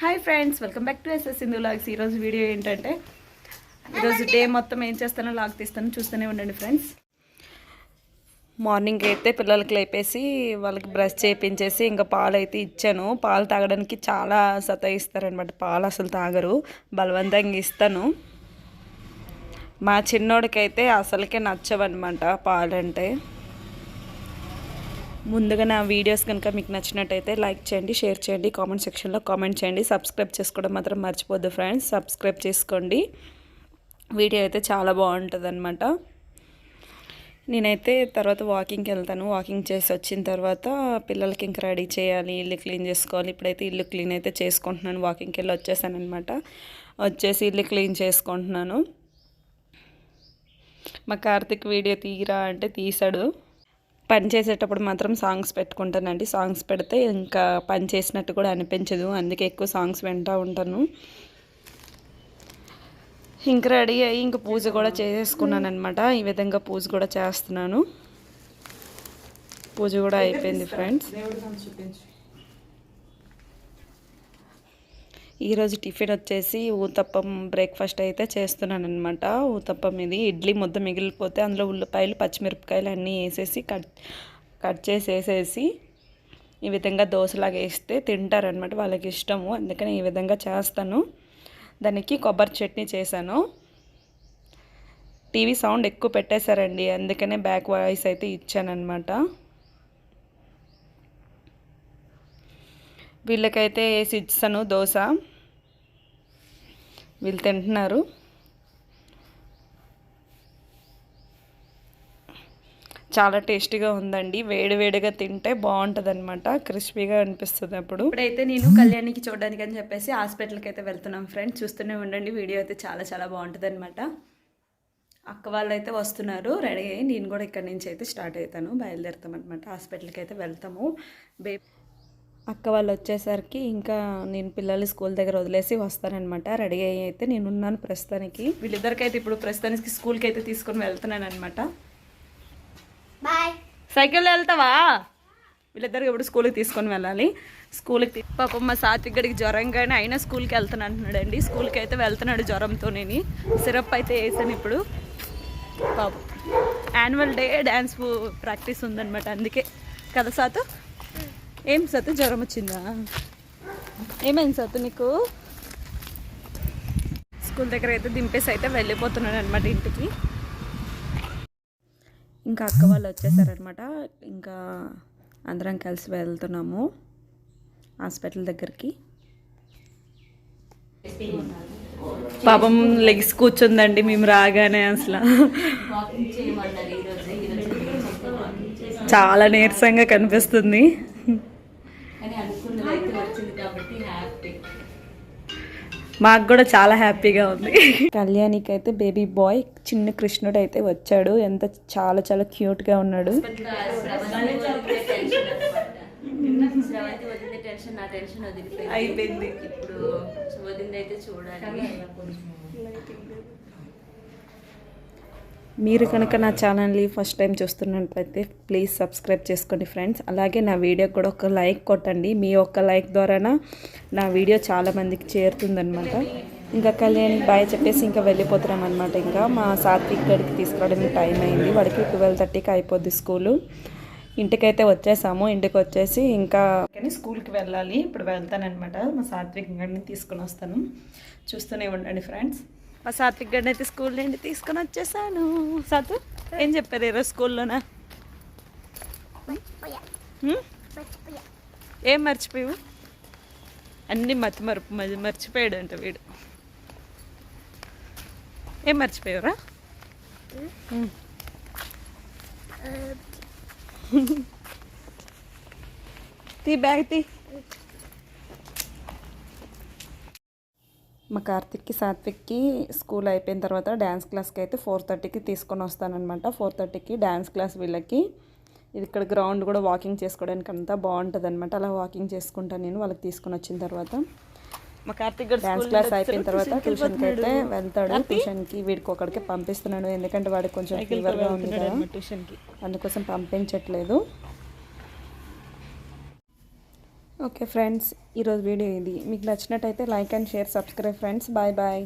Hi friends welcome back to SS Sindhu vlogs ఈరోజు video ఏంటంటే ఈరోజు డే మొత్తం ఏం చేస్తానో లాగ్ తీస్తాను చూస్తూనే ఉండండి ఫ్రెండ్స్ మార్నింగ్ అయితే పిల్లలకి లేపేసి వాళ్ళకి బ్రష్ చేయించేసి ఇంకా పాలు అయితే ఇచ్చాను. పాలు తాగడానికి చాలా సతాయిస్తారనమాట పాలు అసలు తాగరు బలవంతంగా ఇస్తాను. మా చిన్నోడికైతే అసలుకే నచ్చవన్నమాట పాలంటే. ముందుగా నా వీడియోస్ కనుక మీకు నచ్చినట్టయితే లైక్ చేయండి షేర్ చేయండి కామెంట్ సెక్షన్లో కామెంట్ చేయండి. సబ్స్క్రైబ్ చేసుకోవడం మాత్రం మర్చిపోద్దు ఫ్రెండ్స్. సబ్స్క్రైబ్ చేసుకోండి. వీడియో అయితే చాలా బాగుంటుంది అనమాట నేనైతే తర్వాత వాకింగ్కి వెళ్తాను. వాకింగ్ చేసి వచ్చిన తర్వాత పిల్లలకి ఇంకా రెడీ చేయాలి ఇల్లు క్లీన్ చేసుకోవాలి. ఇప్పుడైతే ఇల్లు క్లీన్ అయితే చేసుకుంటున్నాను. వాకింగ్కి వెళ్ళి వచ్చేసాను అనమాట వచ్చేసి ఇల్లు క్లీన్ చేసుకుంటున్నాను. మా కార్తిక్ వీడియో తీరా అంటే తీసాడు. పని చేసేటప్పుడు మాత్రం సాంగ్స్ పెట్టుకుంటానండి. సాంగ్స్ పెడితే ఇంకా పని చేసినట్టు కూడా అనిపించదు. అందుకే ఎక్కువ సాంగ్స్ వింటూ ఉంటాను. ఇంక రెడీ అయ్యి ఇంక పూజ కూడా చేసేసుకున్నాను అనమాట ఈ విధంగా పూజ కూడా చేస్తున్నాను. పూజ కూడా అయిపోయింది ఫ్రెండ్స్. ఈరోజు టిఫిన్ వచ్చేసి ఊతప్పం బ్రేక్ఫాస్ట్ అయితే చేస్తున్నాను అనమాట ఊతప్పం ఇది ఇడ్లీ ముద్ద మిగిలిపోతే అందులో ఉల్లిపాయలు పచ్చిమిరపకాయలు అన్నీ వేసేసి కట్ కట్ చేసి వేసేసి ఈ విధంగా దోశలాగా వేస్తే తింటారనమాట వాళ్ళకి ఇష్టము. అందుకని ఈ విధంగా చేస్తాను. దానికి కొబ్బరి చట్నీ చేశాను. టీవీ సౌండ్ ఎక్కువ పెట్టేశారండి. అందుకనే బ్యాక్ వాయిస్ అయితే ఇచ్చానమాట వీళ్ళకైతే వేసి ఇచ్చాను దోశ. వీళ్ళు తింటున్నారు. చాలా టేస్టీగా ఉందండి. వేడి వేడిగా తింటే బాగుంటుంది అనమాట క్రిస్పీగా అనిపిస్తుంది అప్పుడు. ఇప్పుడైతే నేను కళ్యాణికి చూడడానికి అని చెప్పేసి హాస్పిటల్కి అయితే వెళ్తున్నాం ఫ్రెండ్స్. చూస్తూనే ఉండండి. వీడియో అయితే చాలా చాలా బాగుంటుంది అనమాట అక్క వాళ్ళు అయితే వస్తున్నారు. రెడీ అయ్యి నేను కూడా ఇక్కడ నుంచి అయితే స్టార్ట్ అవుతాను. బయలుదేరుతాం అనమాట హాస్పిటల్కి అయితే వెళ్తాము. బే అక్క వాళ్ళు వచ్చేసరికి ఇంకా నేను పిల్లలు స్కూల్ దగ్గర వదిలేసి వస్తానన్నమాట. రెడీ అయ్యి అయితే నేను ఉన్నాను ప్రస్తుతానికి. వీళ్ళిద్దరికైతే ఇప్పుడు ప్రస్తుతానికి స్కూల్కి అయితే తీసుకొని వెళ్తున్నాను అనమాట బాయ్. సైకిల్లో వెళ్తావా? వీళ్ళిద్దరికి ఇప్పుడు స్కూల్కి తీసుకొని వెళ్ళాలి. స్కూల్కి పాపం మా సాత్విక్ గడికి జ్వరం కానీ అయినా స్కూల్కి వెళ్తాను అంటున్నాడండి స్కూల్కి అయితే వెళ్తున్నాడు జ్వరంతో నేను. సిరప్ అయితే వేసాను ఇప్పుడు. పాపం. యాన్యువల్ డే డ్యాన్స్ ప్రాక్టీస్ ఉందన్నమాట. అందుకే. కదా సాతు? ఏం సతు జ్వరం వచ్చిందా? ఏమైంది సతు నీకు? స్కూల్ దగ్గర అయితే దింపేసి అయితే వెళ్ళిపోతున్నాడు అనమాట ఇంటికి. ఇంకా అక్క వాళ్ళు వచ్చేసారనమాట ఇంకా అందరం కలిసి వెళ్తున్నాము హాస్పిటల్ దగ్గరికి. పాపం లెగ్స్ కూర్చుందండి మేము రాగానే అసలు. చాలా నీరసంగా కనిపిస్తుంది. మాకు కూడా చాలా హ్యాపీగా ఉంది. కళ్యాణికి అయితే బేబీ బాయ్ చిన్న కృష్ణుడు అయితే వచ్చాడు. ఎంత చాలా చాలా క్యూట్గా ఉన్నాడు. అయిపోయింది. ఇప్పుడు చూడాలి. మీరు కనుక నా ఛానల్ని ఫస్ట్ టైం చూస్తున్నట్లయితే ప్లీజ్ సబ్స్క్రైబ్ చేసుకోండి ఫ్రెండ్స్. అలాగే నా వీడియో కూడా ఒక లైక్ కొట్టండి. మీ ఒక్క లైక్ ద్వారా నా వీడియో చాలా మందికి చేరుతుందనమాట ఇంకా కళ్యాణ్ బాయ్ చెప్పేసి ఇంకా వెళ్ళిపోతున్నాం అనమాట ఇంకా మా సాత్విక్ గడికి తీసుకురావడానికి టైం అయింది. వాడికి ట్వెల్వ్ థర్టీకి అయిపోద్ది స్కూలు. ఇంటికైతే వచ్చేసాము. ఇంటికి వచ్చేసి ఇంకా కానీ స్కూల్కి వెళ్ళాలి. ఇప్పుడు వెళ్తానమాట మా సాత్విక్ గడిని తీసుకొని వస్తాను. చూస్తూనే ఉండండి ఫ్రెండ్స్. మా సాత్విక్ గడిని అయితే స్కూల్ నుండి తీసుకొని వచ్చేసాను. సాతు ఏం చెప్పారు ఈరోజు స్కూల్లోనా? ఏం మర్చిపోయావు? అన్నీ మర్చి మరపు మర్చిపోయాడు అంట వీడు. ఏం మర్చిపోయావురా. తీ బ్యాగ్ తీ మా కార్తిక్కి సాత్విక్కి స్కూల్ అయిపోయిన తర్వాత డ్యాన్స్ క్లాస్కి అయితే ఫోర్ థర్టీకి తీసుకొని వస్తానన్నమాట. ఫోర్ థర్టీకి డ్యాన్స్ క్లాస్ వీళ్ళకి. ఇది ఇక్కడ గ్రౌండ్ కూడా వాకింగ్ చేసుకోవడానికి అంతా బాగుంటుంది అనమాట అలా వాకింగ్ చేసుకుంటాను నేను వాళ్ళకి తీసుకొని వచ్చిన తర్వాత. మా కార్తిక్ డ్యాన్స్ క్లాస్ అయిపోయిన తర్వాత ట్యూషన్కి అయితే వెళ్తాడు. ట్యూషన్కి వీడికి ఒకడికి పంపిస్తున్నాను ఎందుకంటే వాడికి కొంచెం ఫీవర్గా ఉంది కదా. ట్యూషన్కి అందుకోసం పంపించట్లేదు. ఓకే ఫ్రెండ్స్ ఈరోజు వీడియో ఇది. మీకు నచ్చినట్టయితే like and share subscribe friends. Bye bye.